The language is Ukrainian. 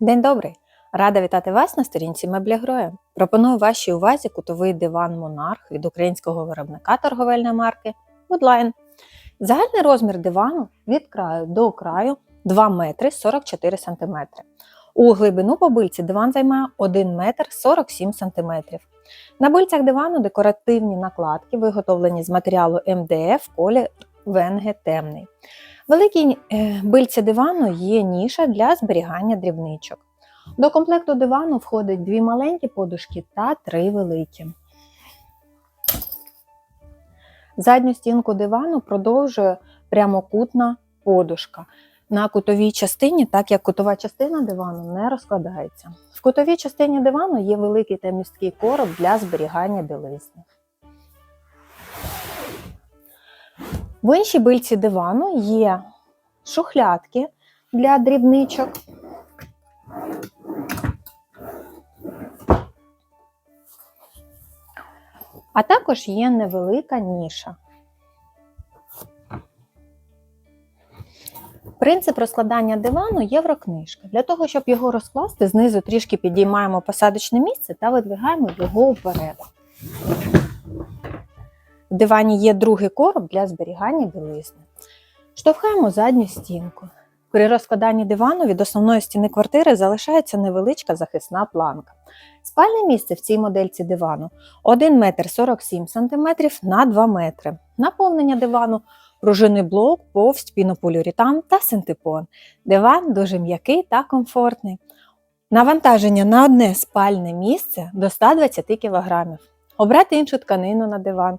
День добрий! Рада вітати вас на сторінці Меблі Гроя. Пропоную вашій увазі кутовий диван Монарх від українського виробника торговельної марки Woodline. Загальний розмір дивану від краю до краю 2 метри 44 см. У глибину по бильці диван займає 1 метр 47 см. На бильцях дивану декоративні накладки, виготовлені з матеріалу МДФ колір ВНГ темний. Великій е, бильці дивану є ніша для зберігання дрібничок. До комплекту дивану входить дві маленькі подушки та три великі. Задню стінку дивану продовжує прямокутна подушка. На кутовій частині, так як кутова частина дивану не розкладається. В кутовій частині дивану є великий та місткий короб для зберігання білизни. В іншій бильці дивану є шухлядки для дрібничок. А також є невелика ніша. Принцип розкладання дивану єврокнижка. Для того, щоб його розкласти, знизу трішки підіймаємо посадочне місце та видвигаємо його вперед. В дивані є другий короб для зберігання білизни. Штовхаємо задню стінку. При розкладанні дивану від основної стіни квартири залишається невеличка захисна планка. Спальне місце в цій модельці дивану 1 метр 47 см на 2 метри. Наповнення дивану пружинний блок, повсть, пінополіуретан та синтепон. Диван дуже м'який та комфортний. Навантаження на одне спальне місце до 120 кг. Обрати іншу тканину на диван